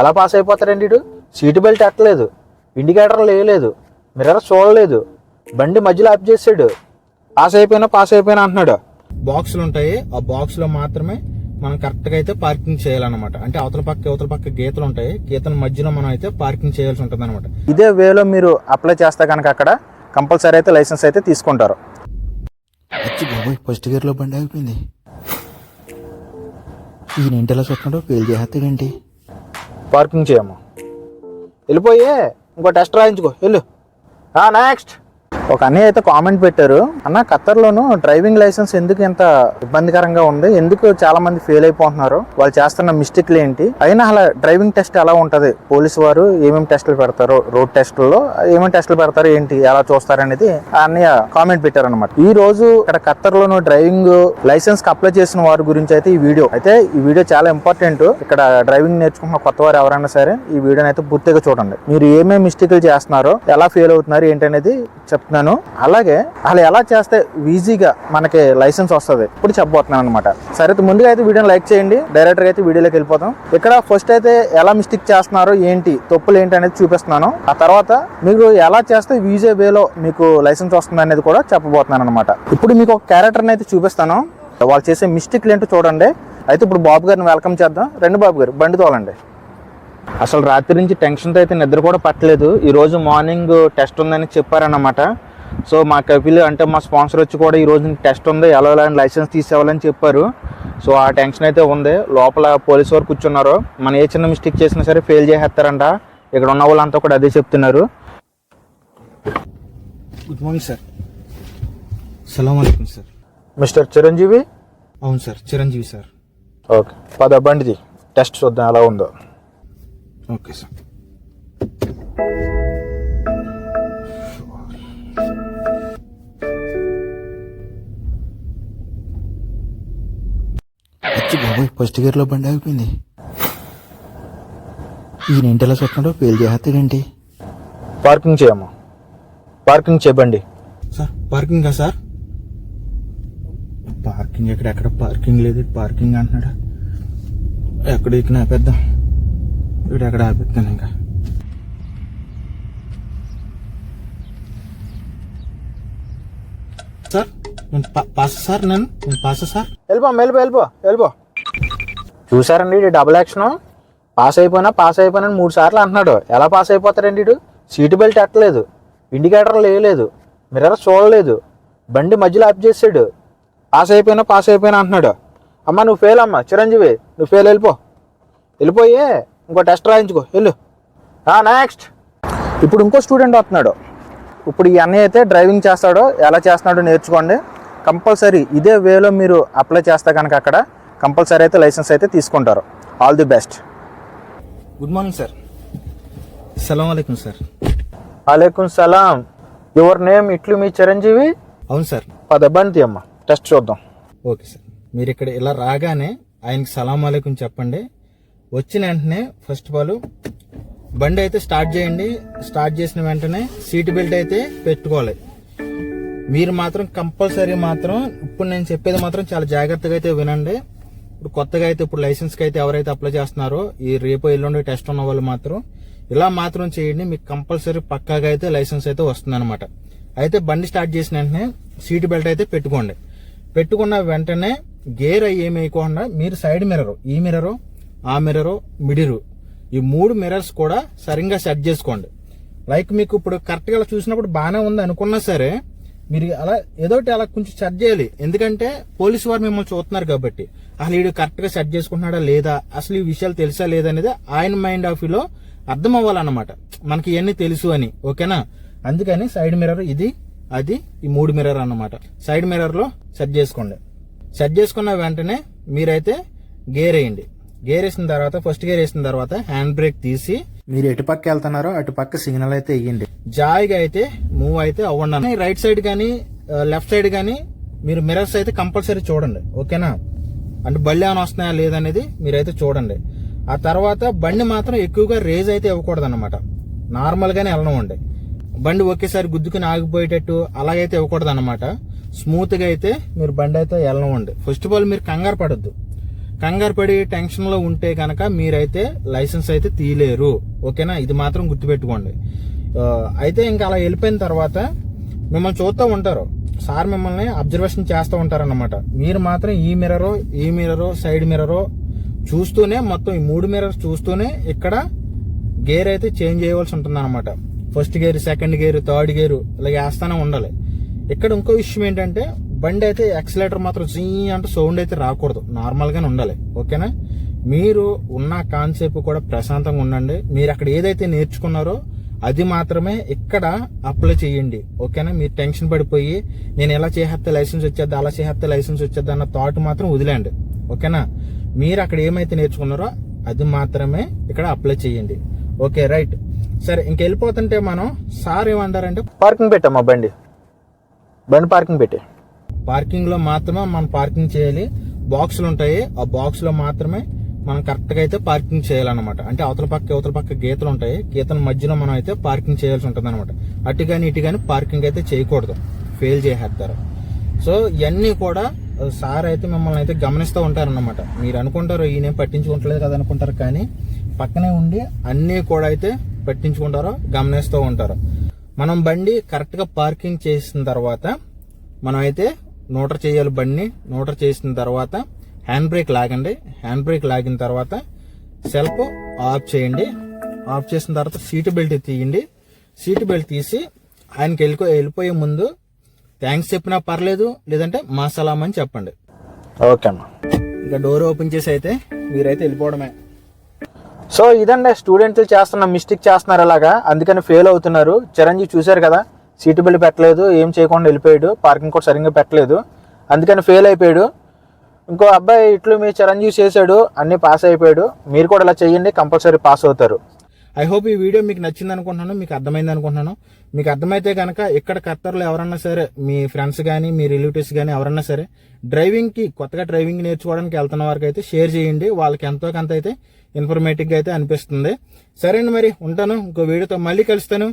ఎలా పాస్ అయిపోతారండి వీడు సీటు బెల్ట్ ఎట్టలేదు ఇండికేటర్ లేయలేదు. మిర్రర్ చూడలేదు. బండి మధ్యలో ఆప్ చేసాడు. పాస్ అయిపోయినా పాస్ అయిపోయినా అంటున్నాడు. బాక్సులు ఉంటాయి. ఆ బాక్స్లో మాత్రమే మనం కరెక్ట్గా అయితే పార్కింగ్ చేయాలన్నమాట. అంటే అవతల పక్క అవతల పక్క గీతలు ఉంటాయి. గీతల మధ్యలో మనం అయితే పార్కింగ్ చేయాల్సి ఉంటుంది అనమాట ఇదే వేలో మీరు అప్లై చేస్తే కనుక అక్కడ కంపల్సరీ అయితే లైసెన్స్ అయితే తీసుకుంటారు. ఫస్ట్ గేర్లో బండి అయిపోయింది ఈయన ఇంటిలో చూస్తున్నాడు ఫెయిల్ చేస్తాడేంటి పార్కింగ్ చేయమ్మా. వెళ్ళిపోయే ఇంకో టెస్ట్ రాయించుకో వెళ్ళు. నెక్స్ట్ ఒక అన్నయ్య అయితే కామెంట్ పెట్టారు అన్న ఖత్తర్లోను డ్రైవింగ్ లైసెన్స్ ఎందుకు ఇంత ఇబ్బందికరంగా ఉంది? ఎందుకు చాలా మంది ఫెయిల్ అయిపోతున్నారు? వాళ్ళు చేస్తున్న మిస్టేక్లు ఏంటి? అయినా అలా డ్రైవింగ్ టెస్ట్ ఎలా ఉంటుంది? పోలీసు వారు ఏమేమి టెస్టులు పెడతారు? రోడ్ టెస్టుల్లో ఏమేమి టెస్టులు పెడతారు? ఏంటి? ఎలా చూస్తారు అనేది ఆ అన్నయ్య కామెంట్ పెట్టారు అనమాట ఈ రోజు ఇక్కడ ఖత్తర్లోను డ్రైవింగ్ లైసెన్స్కి అప్లై చేసిన వారి గురించి అయితే ఈ వీడియో. అయితే ఈ వీడియో చాలా ఇంపార్టెంట్ ఇక్కడ డ్రైవింగ్ నేర్చుకున్న కొత్త వారు ఎవరైనా సరే ఈ వీడియోని అయితే పూర్తిగా చూడండి. మీరు ఏమేమి మిస్టేక్లు చేస్తున్నారో ఎలా ఫెయిల్ అవుతున్నారు ఏంటనేది చెప్తున్నాను. అలాగే అలా ఎలా చేస్తే ఈజీగా మనకి లైసెన్స్ వస్తుంది? ఇప్పుడు చెప్పబోతున్నాను అనమాట సరే ముందుగా అయితే వీడియోని లైక్ చేయండి. డైరెక్ట్గా అయితే వీడియోలోకి వెళ్ళిపోతాం ఇక్కడ ఫస్ట్ అయితే ఎలా మిస్టేక్ చేస్తున్నారో ఏంటి తప్పులు ఏంటి అనేది చూపిస్తున్నాను. ఆ తర్వాత మీకు ఎలా చేస్తే ఈజీ వేలో మీకు లైసెన్స్ వస్తుంది అనేది కూడా చెప్పబోతున్నాను అనమాట ఇప్పుడు మీకు ఒక క్యారెక్టర్ని అయితే చూపిస్తాను. వాళ్ళు చేసే మిస్టేక్లు ఏంటో చూడండి. అయితే ఇప్పుడు బాబు గారిని వెల్కమ్ చేద్దాం. రెండు బాబు గారు బండి తోలండి. అసలు రాత్రి నుంచి టెన్షన్తో అయితే నిద్ర కూడా పట్టలేదు. ఈ రోజు మార్నింగ్ టెస్ట్ ఉందని చెప్పారన్నమాట. సో మా కపిల్ అంటే మా స్పాన్సర్ వచ్చి కూడా ఈ రోజు టెస్ట్ ఉంది. ఎలా ఎలా లైసెన్స్ తీసేవాలని చెప్పారు. సో ఆ టెన్షన్ అయితే ఉంది. లోపల పోలీస్ వారు కూర్చున్నారు. మనం ఏ చిన్న మిస్టేక్ చేసినా సరే ఫెయిల్ చేసేస్తారంట. ఇక్కడ ఉన్న వాళ్ళంతా కూడా అదే చెప్తున్నారు. Good morning sir. సలాం అలైకుం సార్. మిస్టర్ చిరంజీవి? అవును సార్. చిరంజీవి సార్. ఓకే. పద బండిది టెస్ట్ చూద్దాం ఎలా ఉందో. Okay sir. వచ్చి బాబోయ్ ఫస్ట్ గేర్లో బండి అయిపోయింది ఈయన ఇంటిలో చూస్తున్నాడు ఫెయిల్ చేస్తాడేంటి? పార్కింగ్ చేయమ్మా. పార్కింగ్ చేయబండి సార్ పార్కింగా సార్? పార్కింగ్ ఎక్కడ ఎక్కడ పార్కింగ్ లేదు పార్కింగ్ అంటున్నాడు? ఎక్కడ ఇక్కడ ఆపేద్దాం. వీడు ఎక్కడ ఆపేద్దాను ఇంకా? సార్ నేను పాస్ సార్ నేను నేను పాస్ సార్. వెళ్ళిపో వెళ్ళిపో వెళ్ళిపో వెళ్ళిపో. చూసారండి ఇది డబుల్ యాక్షన్ పాస్ అయిపోయినా పాస్ అయిపోయినా మూడు సార్లు అంటున్నాడు. ఎలా పాస్ అయిపోతారండి ఇడు సీటు బెల్ట్ ఎట్టలేదు ఇండికేటర్ లేయలేదు. మిర్రర్ చూడలేదు. బండి మధ్యలో ఆఫ్ చేసాడు. పాస్ అయిపోయినా పాస్ అయిపోయినా అంటున్నాడు. అమ్మ నువ్వు ఫెయిల్ అమ్మా. చిరంజీవి నువ్వు ఫెయిల్ వెళ్ళిపో. వెళ్ళిపోయే. ఇంకో టెస్ట్ రాయించుకో వెళ్ళు. నెక్స్ట్ ఇప్పుడు ఇంకో స్టూడెంట్ వస్తున్నాడు. ఇప్పుడు ఈ అన్నయ్య అయితే డ్రైవింగ్ చేస్తాడో ఎలా చేస్తున్నాడో నేర్చుకోండి. కంపల్సరీ ఇదే వేలో మీరు అప్లై చేస్తే కనుక అక్కడ కంపల్సరీ అయితే లైసెన్స్ అయితే తీసుకుంటారు. All the best good morning sir సలాం అలైకుం సార్ అలైకుం సలాం. యువర్ నేమ్ ఇట్లు మీ చిరంజీవి? అవును సార్ పద బండి అమ్మ. టెస్ట్ చూద్దాం. ఓకే సార్ మీరు ఇక్కడ ఇలా రాగానే ఆయనకి సలాం అలైకుం చెప్పండి. వచ్చిన వెంటనే ఫస్ట్ ఆఫ్ ఆల్ బండి అయితే స్టార్ట్ చేయండి. స్టార్ట్ చేసిన వెంటనే సీట్ బెల్ట్ అయితే పెట్టుకోవాలి. మీరు మాత్రం కంపల్సరీ మాత్రం ఇప్పుడు నేను చెప్పేది మాత్రం చాలా జాగ్రత్తగా అయితే వినండి. ఇప్పుడు కొత్తగా అయితే ఇప్పుడు లైసెన్స్కి అయితే ఎవరైతే అప్లై చేస్తున్నారో ఈ రేపు ఎల్లుండి టెస్ట్ ఉన్న వాళ్ళు మాత్రం ఇలా మాత్రం చేయండి. మీకు కంపల్సరీ పక్కాగా అయితే లైసెన్స్ అయితే వస్తుంది అయితే బండి స్టార్ట్ చేసిన వెంటనే సీట్ బెల్ట్ అయితే పెట్టుకోండి. పెట్టుకున్న వెంటనే గేర్ అయ్యి ఏమి వేయకుండా మీరు సైడ్ మిర్రర్ ఈ మిర్రరు ఆ మిర్రరు మిడిరు ఈ మూడు మిర్రర్స్ కూడా సరిగ్గా సెట్ చేసుకోండి. లైక్ మీకు ఇప్పుడు కరెక్ట్గా అలా చూసినప్పుడు బాగానే ఉంది అనుకున్నా సరే మీరు అలా ఏదోటి అలా కొంచెం సెట్ చేయాలి. ఎందుకంటే పోలీసు వారు మిమ్మల్ని చూస్తున్నారు కాబట్టి. అసలు వీడు కరెక్ట్గా సెట్ చేసుకుంటున్నాడా లేదా? అసలు ఈ విషయాలు తెలుసా లేదా అనేది ఆయన మైండ్ ఆఫ్లో అర్థం అవ్వాలన్నమాట. మనకి ఇవన్నీ తెలుసు అని ఓకేనా? అందుకని సైడ్ మిర్రర్ ఇది అది ఈ మూడు మిర్రర్ అన్నమాట. సైడ్ మిర్రర్లో సెట్ చేసుకోండి. సెట్ చేసుకున్న వెంటనే మీరైతే గేర్ వేయండి. గేర్ వేసిన తర్వాత ఫస్ట్ గేర్ వేసిన తర్వాత హ్యాండ్ బ్రేక్ తీసి మీరు ఎటు పక్క వెళ్తున్నారో అటు పక్క సిగ్నల్ అయితే ఇవ్వండి జాయిగా అయితే మూవ్ అయితే అవ్వండి రైట్ సైడ్ కానీ లెఫ్ట్ సైడ్ కానీ మీరు మిర్రర్స్ అయితే కంపల్సరీ చూడండి. ఓకేనా? అంటే బళ్ళు ఏమైనా వస్తున్నాయా లేదనేది మీరైతే చూడండి. ఆ తర్వాత బండి మాత్రం ఎక్కువగా రేజ్ అయితే ఇవ్వకూడదు అనమాట నార్మల్ గానే వెళ్ళనివ్వండి. బండి ఒకేసారి గుద్దుకుని ఆగిపోయేటట్టు అలాగైతే ఇవ్వకూడదు అనమాట స్మూత్గా అయితే మీరు బండి అయితే వెళ్ళనివ్వండి. ఫస్ట్ ఆఫ్ ఆల్ మీరు కంగారు పడద్దు. కంగారు పడి టెన్షన్లో ఉంటే కనుక మీరైతే లైసెన్స్ అయితే తీయలేరు. ఓకేనా? ఇది మాత్రం గుర్తుపెట్టుకోండి. అయితే ఇంకా అలా వెళ్ళిపోయిన తర్వాత మిమ్మల్ని చూస్తూ ఉంటారు. సార్ మిమ్మల్ని అబ్జర్వేషన్ చేస్తూ ఉంటారన్నమాట. మీరు మాత్రం ఈ మిర్రరో ఈ మిర్రరో సైడ్ మిర్రరో చూస్తూనే మొత్తం ఈ మూడు మిర్రర్స్ చూస్తూనే ఇక్కడ గేర్ అయితే చేంజ్ చేయవలసి ఉంటుంది అనమాట first gear second gear third gear ఇలా వేస్తానే ఉండాలి. ఇక్కడ ఇంకో విషయం ఏంటంటే బండి అయితే ఎక్సలేటర్ మాత్రం జీ అంటే సౌండ్ అయితే రాకూడదు. నార్మల్గానే ఉండాలి. ఓకేనా? మీరు ఉన్న కాన్సెప్ట్ కూడా ప్రశాంతంగా ఉండండి. మీరు అక్కడ ఏదైతే నేర్చుకున్నారో అది మాత్రమే ఇక్కడ అప్లై చేయండి. ఓకేనా? మీరు టెన్షన్ పడిపోయి నేను ఎలా చేసేస్తే లైసెన్స్ వచ్చేది అలా చేసేస్తే లైసెన్స్ వచ్చేది అన్న థాట్ మాత్రం వదిలేండి ఓకేనా? మీరు అక్కడ ఏమైతే నేర్చుకున్నారో అది మాత్రమే ఇక్కడ అప్లై చేయండి. Okay right. సరే ఇంకెళ్ళిపోతుంటే మనం సార్ ఏమంటారంటే పార్కింగ్ పెట్టామా బండి. బండి పార్కింగ్ పెట్టే. పార్కింగ్లో మాత్రమే మనం పార్కింగ్ చేయాలి. బాక్సులు ఉంటాయి. ఆ బాక్స్లో మాత్రమే మనం కరెక్ట్గా అయితే పార్కింగ్ చేయాలన్నమాట. అంటే అవతల పక్క అవతల పక్క గీతలు ఉంటాయి. గీతల మధ్యలో మనం అయితే పార్కింగ్ చేయాల్సి ఉంటుంది అనమాట అటు కానీ ఇటు కానీ పార్కింగ్ అయితే చేయకూడదు. ఫెయిల్ చేసేస్తారు. సో ఇవన్నీ కూడా సార్ అయితే మిమ్మల్ని అయితే గమనిస్తూ ఉంటారన్నమాట. మీరు అనుకుంటారు ఈయనేం పట్టించుకుంటలేదు కదా అనుకుంటారు. కానీ పక్కనే ఉండి అన్నీ కూడా అయితే పట్టించుకుంటారో గమనిస్తూ ఉంటారు. మనం బండి కరెక్ట్గా పార్కింగ్ చేసిన తర్వాత మనం అయితే నోటర్ చేయాలి బండిని నోటర్ చేసిన తర్వాత హ్యాండ్ బ్రేక్ లాగండి. హ్యాండ్ బ్రేక్ లాగిన తర్వాత సెల్ఫ్ ఆఫ్ చేయండి. ఆఫ్ చేసిన తర్వాత సీట్ బెల్ట్ తీయండి. సీట్ బెల్ట్ తీసి ఆయనకి వెళ్ళిపో వెళ్ళిపోయే ముందు థ్యాంక్స్ చెప్పినా పర్లేదు లేదంటే మా సలాం అని చెప్పండి. ఓకే అమ్మా. ఇంకా డోర్ ఓపెన్ చేసి అయితే మీరైతే వెళ్ళిపోవడమే. సో ఇదండి స్టూడెంట్లు చేస్తున్న మిస్టేక్ చేస్తున్నారు అలాగా అందుకని ఫెయిల్ అవుతున్నారు. చిరంజీవి చూశారు కదా సీటు బెల్ట్ పెట్టలేదు ఏం చేయకుండా వెళ్ళిపోయాడు. పార్కింగ్ కూడా సరిగ్గా పెట్టలేదు. అందుకని ఫెయిల్ అయిపోయాడు. ఇంకో అబ్బాయి ఇట్లు మీ చిరంజీవి చేశాడు అన్నీ పాస్ అయిపోయాడు. మీరు కూడా ఇలా చేయండి కంపల్సరీ పాస్ అవుతారు. ఐ హోప్ ఈ వీడియో మీకు నచ్చింది అనుకుంటున్నాను మీకు అర్థమైంది అనుకుంటున్నాను. మీకు అర్థమైతే కనుక ఇక్కడ ఖత్తర్లో ఎవరన్నా సరే మీ ఫ్రెండ్స్ కానీ మీ రిలేటివ్స్ కానీ ఎవరన్నా సరే డ్రైవింగ్కి కొత్తగా డ్రైవింగ్ నేర్చుకోవడానికి వెళ్తున్న వారికి అయితే షేర్ చేయండి. వాళ్ళకి ఎంతో కొంత అయితే ఇన్ఫర్మేటివ్గా అయితే అనిపిస్తుంది. సరే అండి మరి ఉంటాను. ఇంకో వీడియోతో మళ్ళీ కలుస్తాను.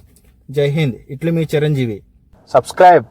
జై హింద్. ఇట్లు మీ చిరంజీవి. సబ్స్క్రైబ్.